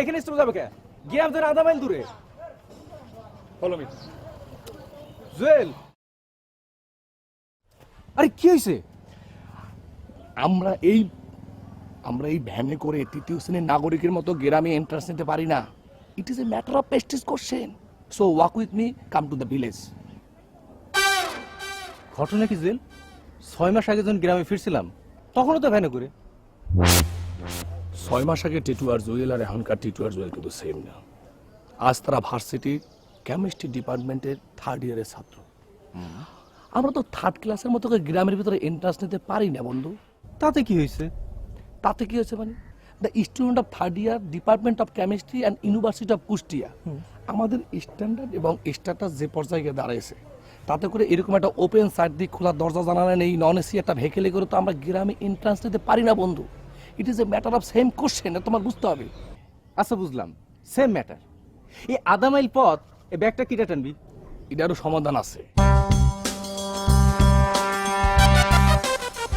এখানে স্টপ যাবে কে? গিয়ে আমাদের আধা মাইল দূরে। Follow me Jewel. আরে কি হয়েছে আমরা এই আমরা এই ভ্যানে করে তৃতীয় শ্রেণির নাগরিকের মতো গ্রামে এন্ট্রান্স নিতে পারি না। It is a matter of prestige question so walk with me come to the village ঘটনা কি জুয়েল? ছয় মাস আগে যখন গ্রামে ফিরছিলাম তখনও তো ভ্যানে করে ছয় মাস আগে টিটু আর জুয়েল আর এখনকার টিটু আর জুয়েল কিন্তু সেম না। আজ তারা ভার্সিটির কেমিস্ট্রি ডিপার্টমেন্টের থার্ড ইয়ারের ছাত্র। আমরা তো থার্ড ক্লাসের মতো করে গ্রামের ভিতরে এন্ট্রান্স নিতে পারি না বন্ধু। তাতে কি হয়েছে? তাতে কি হয়েছে মানে? The student of third year department of chemistry and university of Kushtia. আমাদের স্ট্যান্ডার্ড এবং স্ট্যাটাস যে পর্যায়ে গিয়ে দাঁড়াইছে তাতে করে এরকম একটা ওপেন সাইড দিয়ে খোলা দরজা জানালা নেই নন এসি একটা ভেহিকেলে করে তো আমরা গ্রামে এন্ট্রান্স নিতে পারি না বন্ধু। It is a matter of same question তোমার বুঝতে হবে। আচ্ছা বুঝলাম। সেম ম্যাটার এই আধা মাইল পথ এই ব্যাগটা কিটা টানবি? এটারও সমাধান আছে।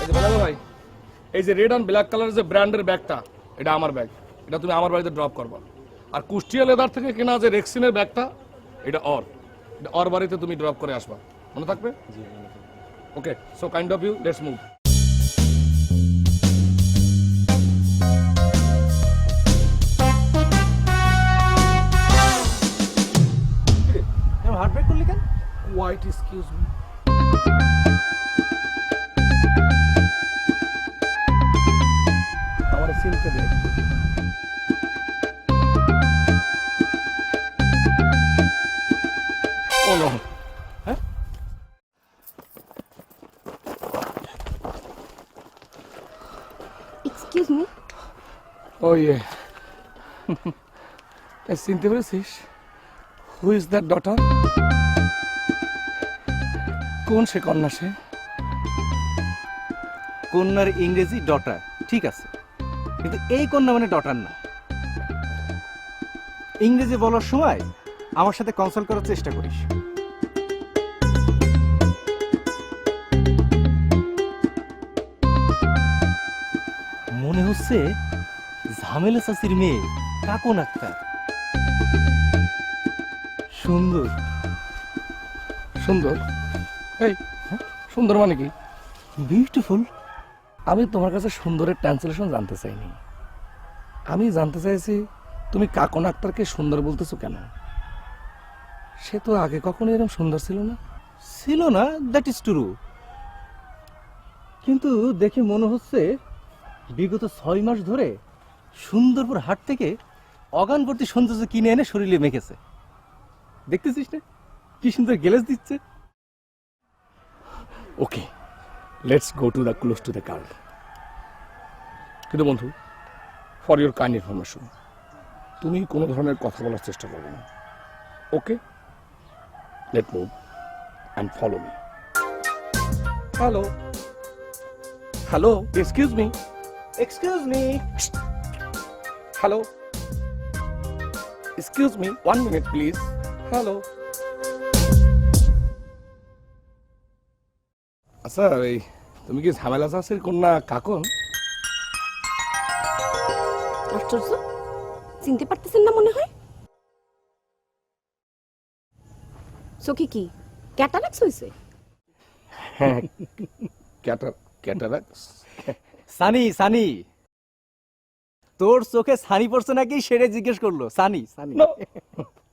এই ভাই এই যে রেড অ্যান্ড ব্ল্যাক কালারের যে ব্র্যান্ডের ব্যাগটা এটা আমার ব্যাগ। এটা তুমি আমার বাড়িতে ড্রপ করবা। আর কুষ্টিয়া লেদার থেকে কেনা যে রেক্সিনের ব্যাগটা এটা অর অর বাড়িতে তুমি ড্রপ করে আসবা। মনে থাকবে? Okay so kind of you let's move heart break করলি কেন? হোয়াইট এক্সকিউজ মি আমার চিনতে দে ও নো এক্সকিউজ মি ও ইয়ে চিনতে পেরেছিস হু ইজ দ্যাট ডটার কোন সে কন্যা সে? কন্যার ইংরেজি ডটার ঠিক আছে। কিন্তু এই কন্যা মানে ডটার না। ইংরেজি বলার সময় আমার সাথে কনসাল্ট করার চেষ্টা করিস। হচ্ছে ঝামেলা চাষির মেয়ে কাকুন আক্তার সুন্দর। সুন্দর? এই সুন্দর মানে কি? বিউটিফুল আমি তোমার কাছে সুন্দরের ট্রান্সলেশন জানতে চাইনি। আমি জানতে চাইছি তুমি কাকন আক্তারকে সুন্দর বলতেছো কেন? সে তো আগে কখনো এরকম সুন্দর ছিল না। ছিল না দ্যাট ইজ ট্রু কিন্তু দেখে মনে হচ্ছে বিগত ছয় মাস ধরে সুন্দরপুর হাট থেকে অগানবর্তী সৌন্দর্য কিনে এনে শরীরে মেখেছে। দেখতেছিস না? কি সুন্দর গেলেস দিচ্ছে। Okay let's go to the close to the card কিন্তু বন্ধু ফর ইউর কাইন্ড ইনফরমেশন তুমি কোনো ধরনের কথা বলার চেষ্টা করবে না। Okay let move and follow me hello hello excuse me excuse me hello excuse me one minute please hello আচ্ছা এই তুমি কি ঝামেলা চাষের কন্যা কাকন? আশ্চর্য। চিনতে পারতেছেন না মনে হয়? চোখে কি ক্যাটারাক্স হয়েছে হ্যাঁ ক্যাটার ক্যাটারাক্স। সানি সানি। তোর চোখে সানি পড়ছে নাকি সেটা জিজ্ঞেস করল। Sunny Sunny. No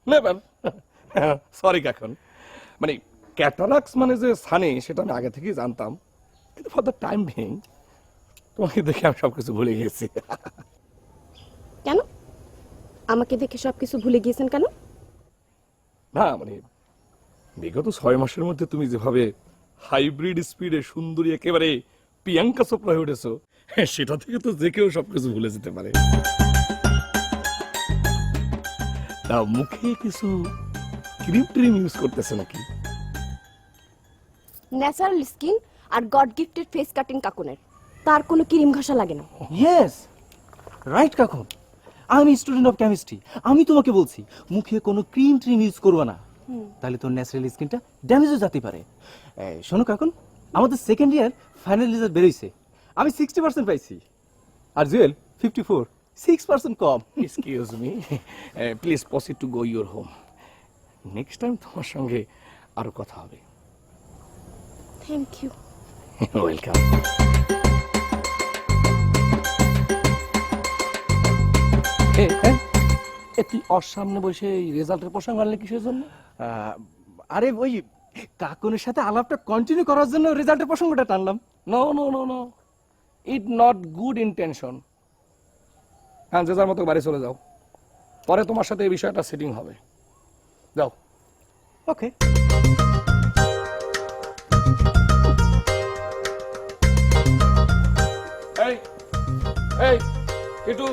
never sorry Kakon. মানে ক্যাটারাক্স মানে যে সানি সেটা আমি আগে থেকেই জানতাম। কিন্তু ফর দ্য টাইম বিং তোমাকে দেখে আমি সব কিছু ভুলে গেছি। কেন? আমাকে দেখে সবকিছু ভুলে গিয়েছেন কেন? না মানে বিগত ছয় মাসের মধ্যে তুমি যেভাবে হাইব্রিড স্পিডে সুন্দরী একেবারে প্রিয়াঙ্কা চোপড়া হয়ে উঠেছো সেটা থেকে তো যে কেউ সবকিছু ভুলে যেতে পারে। তা মুখে কিছু ক্রিম ট্রিম ইউজ করতেছে নাকি? ন্যাচারাল স্কিন আর গড গিফটেড ফেস কাটিং কাকুনের। তার কোনো ক্রিম ঘষা লাগে না। ইয়েস রাইট কাকুন আমি স্টুডেন্ট অফ কেমিস্ট্রি আমি তোমাকে বলছি মুখে কোনো ক্রিম ট্রিম ইউজ করবে না। তাহলে তোর ন্যাচারাল স্কিনটা ড্যামেজ হয়ে যেতে পারে। শোনো কাকুন আমাদের সেকেন্ড ইয়ার ফাইনাল রেজাল্ট বেরোইছে। আমি সিক্সটি পার্সেন্ট পাইছি। আর Jewel fifty four six percent com excuse me please proceed to go your home next time তোমার সঙ্গে আরও কথা হবে। থ্যাংক ইউ ওয়েলকাম তুই ওর সামনে বসে এই রেজাল্টের প্রসঙ্গ আনলে কিসের জন্য? আরে ওই কাকুনের সাথে আলাপটা কন্টিনিউ করার জন্য রেজাল্টের প্রসঙ্গটা টানলাম। No no no no it not good intention. হ্যাঁ যে যার মতো বাড়ি চলে যাও। পরে তোমার সাথে এই বিষয়টা সেটিং হবে। যাও। ওকে এই এই কিটু।